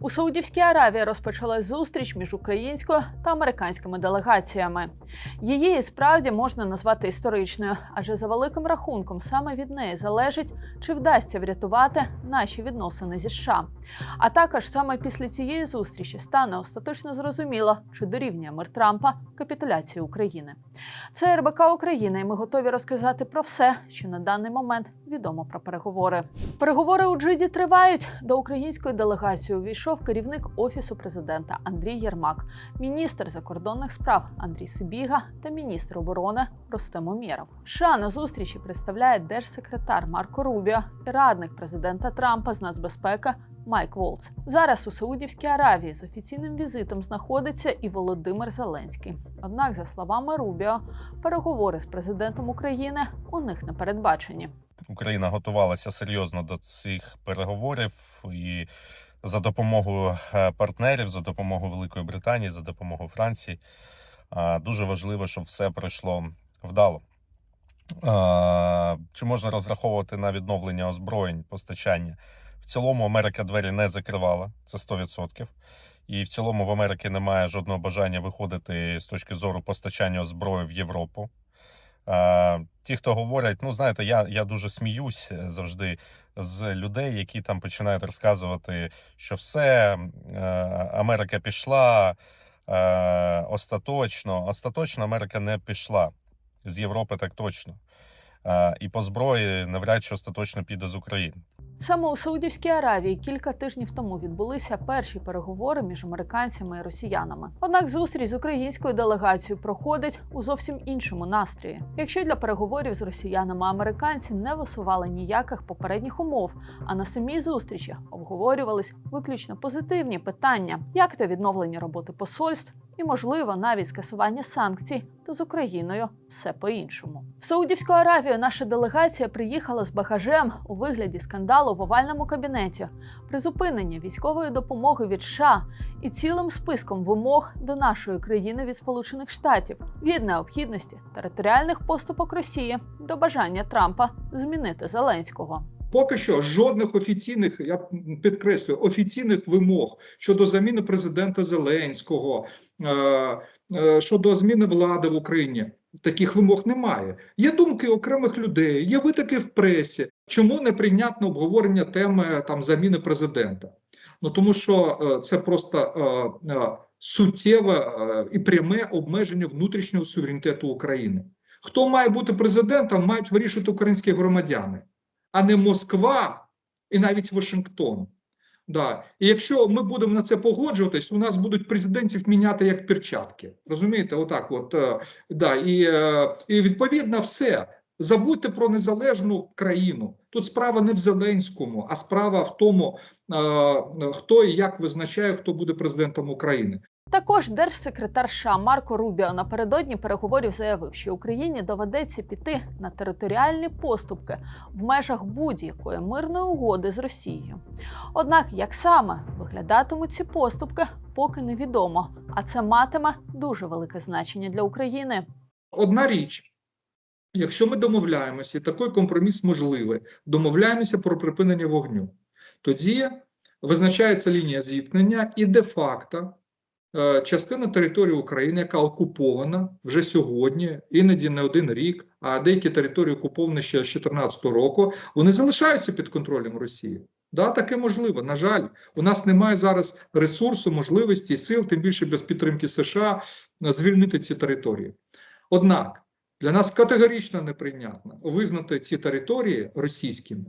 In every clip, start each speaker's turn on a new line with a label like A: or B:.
A: У Саудівській Аравії розпочалась зустріч між українською та американськими делегаціями. Її справді можна назвати історичною, адже за великим рахунком саме від неї залежить, чи вдасться врятувати наші відносини зі США. А також саме після цієї зустрічі стане остаточно зрозуміло, чи дорівнює мир Трампа капітуляції України. Це РБК Україна, і ми готові розказати про все, що на даний момент відомо про переговори. Переговори у Джиді тривають. До української делегації увійшов керівник офісу президента Андрій Єрмак, міністр закордонних справ Андрій Сибіга та міністр оборони Ростем Умєров. США на зустрічі представляє держсекретар Марко Рубіо і радник президента Трампа з нацбезпеки Майк Волц. Зараз у Саудівській Аравії з офіційним візитом знаходиться і Володимир Зеленський. Однак, за словами Рубіо, переговори з президентом України у них не передбачені.
B: Україна готувалася серйозно до цих переговорів і за допомогою е, партнерів, за допомогою Великої Британії, за допомогою Франції. Дуже важливо, щоб все пройшло вдало. Чи можна розраховувати на відновлення озброєнь, постачання? В цілому Америка двері не закривала, це 100%. І в цілому в Америки немає жодного бажання виходити з точки зору постачання зброї в Європу. Ті, хто говорять, ну знаєте, я, я дуже сміюсь е, завжди з людей, які там починають розказувати, що все, е, Америка пішла е, остаточно. Остаточно Америка не пішла з Європи, так точно. І по зброї навряд чи остаточно піде з України.
A: Саме у Саудівській Аравії кілька тижнів тому відбулися перші переговори між американцями і росіянами. Однак зустріч з українською делегацією проходить у зовсім іншому настрої. Якщо для переговорів з росіянами американці не висували ніяких попередніх умов, а на самій зустрічі обговорювались виключно позитивні питання, як то відновлення роботи посольств. І, можливо, навіть скасування санкцій, то з Україною все по-іншому. В Саудівську Аравію наша делегація приїхала з багажем у вигляді скандалу в овальному кабінеті, призупинення військової допомоги від США і цілим списком вимог до нашої країни від Сполучених Штатів від необхідності територіальних поступок Росії до бажання Трампа змінити Зеленського.
C: Поки що жодних офіційних, я підкреслюю, офіційних вимог щодо заміни президента Зеленського, е, е, щодо зміни влади в Україні. Таких вимог немає. Є думки окремих людей, є витоки в пресі. Чому неприйнятне обговорення теми там заміни президента? Ну тому що е, це просто е, е, суттєве е, і пряме обмеження внутрішнього суверенітету України. Хто має бути президентом, мають вирішити українські громадяни а не Москва і навіть Вашингтон. Да. І якщо ми будемо на це погоджуватись, у нас будуть президентів міняти як перчатки. Розумієте, отак, от е, да, і, е, і відповідно все. Забудьте про незалежну країну. Тут справа не в Зеленському, а справа в тому, е, хто і як визначає, хто буде президентом України.
A: Також держсекретар США Марко Рубіо напередодні переговорів заявив, що Україні доведеться піти на територіальні поступки в межах будь-якої мирної угоди з Росією. Однак, як саме виглядатимуть ці поступки, поки невідомо, а це матиме дуже велике значення для України.
C: Одна річ, якщо ми домовляємося, і такий компроміс можливий, домовляємося про припинення вогню, тоді визначається лінія зіткнення і де-факто частина території України, яка окупована вже сьогодні, іноді не один рік, а деякі території окуповані ще з 2014 року, вони залишаються під контролем Росії. Да, таке можливо. На жаль, у нас немає зараз ресурсу, можливості і сил, тим більше без підтримки США, е, звільнити ці території. Однак для нас категорично неприйнятно визнати ці території російськими.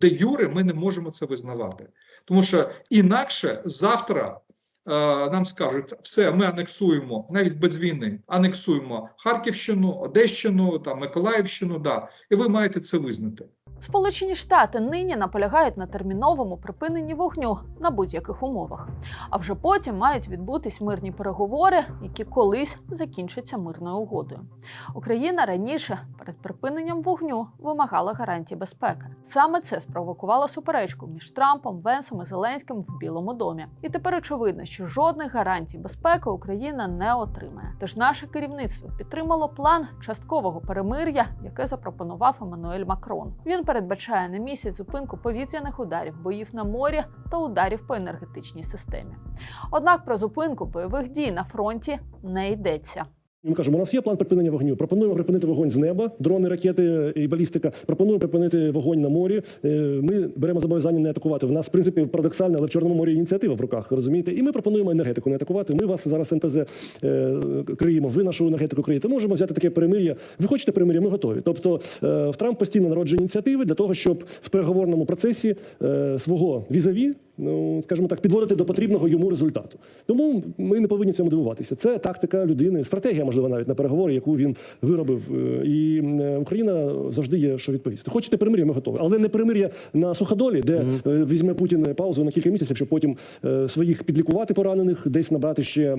C: Де юре ми не можемо це визнавати, тому що інакше завтра е, нам скажуть, все, ми анексуємо навіть без війни, анексуємо Харківщину, Одещину, там Миколаївщину. Да, і ви маєте це визнати.
A: Сполучені Штати нині наполягають на терміновому припиненні вогню на будь-яких умовах. А вже потім мають відбутись мирні переговори, які колись закінчаться мирною угодою. Україна раніше перед припиненням вогню вимагала гарантій безпеки. Саме це спровокувало суперечку між Трампом, Венсом і Зеленським в Білому домі. І тепер очевидно, що жодних гарантій безпеки Україна не отримає. Тож наше керівництво підтримало план часткового перемир'я, яке запропонував Еммануель Макрон. Він передбачає на місяць зупинку повітряних ударів, боїв на морі та ударів по енергетичній системі. Однак про зупинку бойових дій на фронті не йдеться.
D: Ми кажемо, у нас є план припинення вогню. Пропонуємо припинити вогонь з неба, дрони, ракети і балістика. Пропонуємо припинити вогонь на морі. Е, Ми беремо зобов'язання не атакувати. В нас, в принципі, парадоксально, але в Чорному морі ініціатива в руках, розумієте? І ми пропонуємо енергетику не атакувати. Ми вас зараз НПЗ е, криємо. Ви нашу енергетику криєте. Можемо взяти таке перемир'я. Ви хочете перемир'я? Ми готові. Тобто е, в Трамп постійно народжує ініціативи для того, щоб в переговорному процесі свого візаві. Ну, скажімо так, підводити до потрібного йому результату. Тому ми не повинні цьому дивуватися. Це тактика людини, стратегія, можливо, навіть на переговори, яку він виробив. Е, І е, Україна завжди є що відповісти. Хочете перемир'я, ми готові. Але не перемир'я на суходолі, де е, візьме Путін паузу на кілька місяців, щоб потім своїх підлікувати поранених, десь набрати ще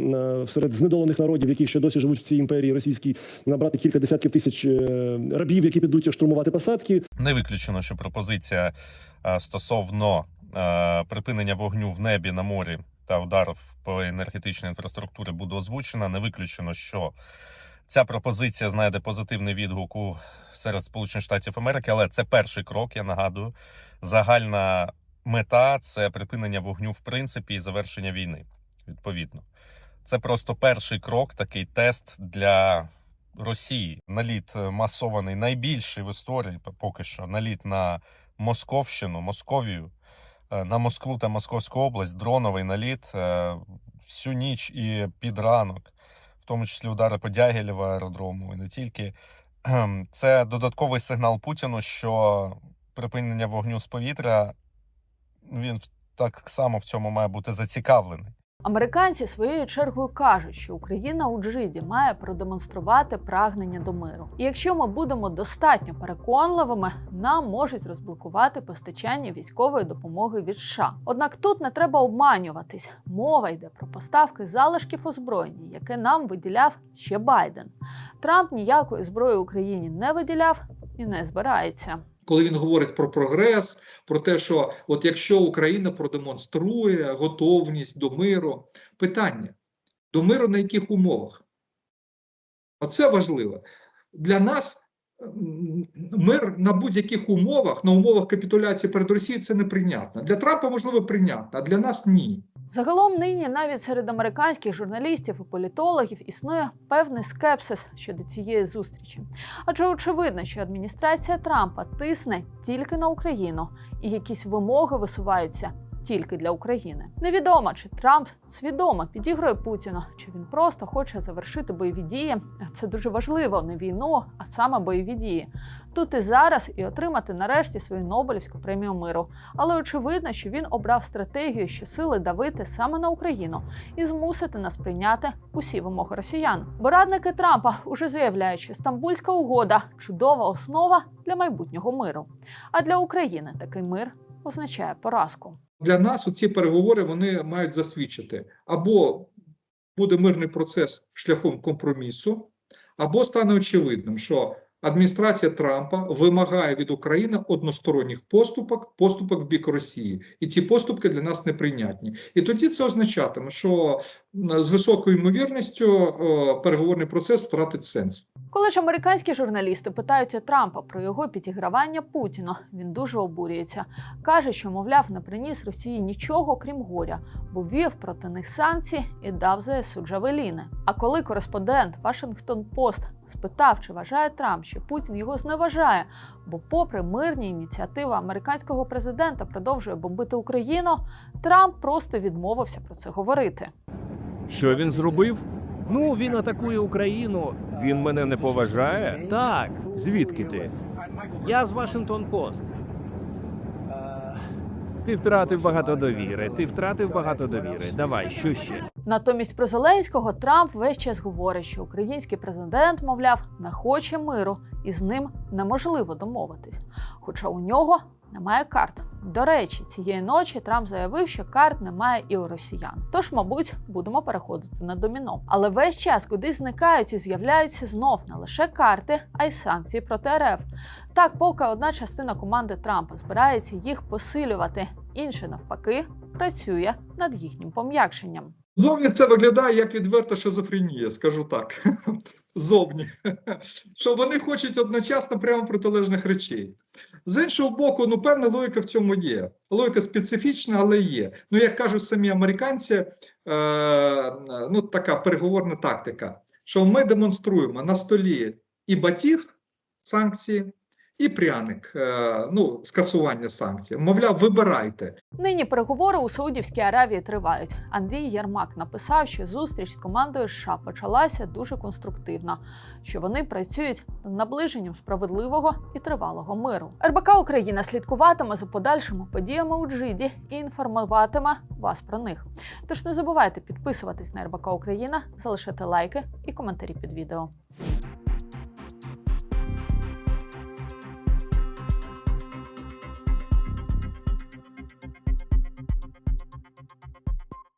D: серед знедолених народів, які ще досі живуть в цій імперії російській, набрати кілька десятків тисяч рабів, які підуть штурмувати посадки.
B: Не виключено, що пропозиція стосовно припинення вогню в небі на морі та ударів по енергетичній інфраструктурі буде озвучена. Не виключено, що ця пропозиція знайде позитивний відгук у серед Сполучених Штатів Америки, але це перший крок. Я нагадую. Загальна мета це припинення вогню в принципі і завершення війни. Відповідно, це просто перший крок, такий тест для Росії. Наліт е, масований найбільший в історії поки що. Наліт на Московщину, Московію, на Москву та Московську область, дроновий наліт е, всю ніч і під ранок, в тому числі удари по Дягілєва аеродрому і не тільки. Це додатковий сигнал Путіну, що припинення вогню з повітря він так само в цьому має бути зацікавлений.
A: Американці своєю чергою кажуть, що Україна у Джиді має продемонструвати прагнення до миру. І якщо ми будемо достатньо переконливими, нам можуть розблокувати постачання військової допомоги від США. Однак тут не треба обманюватись. Мова йде про поставки залишків озброєння, яке нам виділяв ще Байден. Трамп ніякої зброї Україні не виділяв і не збирається.
C: Коли він говорить про прогрес, про те, що от якщо Україна продемонструє готовність до миру, питання до миру на яких умовах? Оце важливо. Для нас мир на будь-яких умовах, на умовах капітуляції перед Росією, це неприйнятно. Для Трампа можливо прийнятно, а для нас ні.
A: Загалом нині навіть серед американських журналістів і політологів існує певний скепсис щодо цієї зустрічі. Адже очевидно, що адміністрація Трампа тисне тільки на Україну, і якісь вимоги висуваються тільки для України. Невідомо, чи Трамп свідомо підігрує Путіну, чи він просто хоче завершити бойові дії. Це дуже важливо не війну, а саме бойові дії. Тут і зараз і отримати нарешті свою Нобелівську премію миру. Але очевидно, що він обрав стратегію, що сили давити саме на Україну і змусити нас прийняти усі вимоги росіян. Бо радники Трампа уже заявляють, що Стамбульська угода чудова основа для майбутнього миру. А для України такий мир означає поразку.
C: Для нас ці переговори вони мають засвідчити або буде мирний процес шляхом компромісу, або стане очевидним, що адміністрація Трампа вимагає від України односторонніх поступок, поступок в бік Росії, і ці поступки для нас неприйнятні. І тоді це означатиме, що з високою ймовірністю е, переговорний процес втратить сенс.
A: Коли ж американські журналісти питаються Трампа про його підігравання Путіну, він дуже обурюється. каже, що мовляв не приніс Росії нічого крім горя, бо ввів проти них санкції і дав ЗСУ Джавеліни. А коли кореспондент Вашингтон Пост спитав, чи вважає Трамп, що Путін його зневажає, бо, попри мирні ініціативи американського президента, продовжує бомбити Україну, Трамп просто відмовився про це говорити.
E: Що він зробив? Ну, він атакує Україну. Він мене не поважає? Так. Звідки ти? Я з Вашингтон Пост. Ти втратив багато довіри. Ти втратив багато довіри. Давай, що ще?
A: Натомість про Зеленського Трамп весь час говорить, що український президент, мовляв, не хоче миру, і з ним неможливо домовитись. Хоча у нього немає карт. До речі, цієї ночі Трамп заявив, що карт немає і у росіян. Тож, мабуть, будемо переходити на доміно. Але весь час кудись зникають і з'являються знов не лише карти, а й санкції проти РФ. Так, поки одна частина команди Трампа збирається їх посилювати, інша навпаки працює над їхнім пом'якшенням.
C: Зовні це виглядає як відверта шизофренія, скажу так. Зовні. Що вони хочуть одночасно прямо протилежних речей. З іншого боку, ну певна логіка в цьому є. Логіка специфічна, але є. Ну, як кажуть самі американці, е, ну така переговорна тактика, що ми демонструємо на столі і батів санкції, і пряник, е, ну скасування санкцій. Мовляв, вибирайте.
A: Нині переговори у Саудівській Аравії тривають. Андрій Ярмак написав, що зустріч з командою США почалася дуже конструктивно, що вони працюють над наближенням справедливого і тривалого миру. РБК Україна слідкуватиме за подальшими подіями у Джиді і інформуватиме вас про них. Тож не забувайте підписуватись на РБК Україна, залишати лайки і коментарі під відео.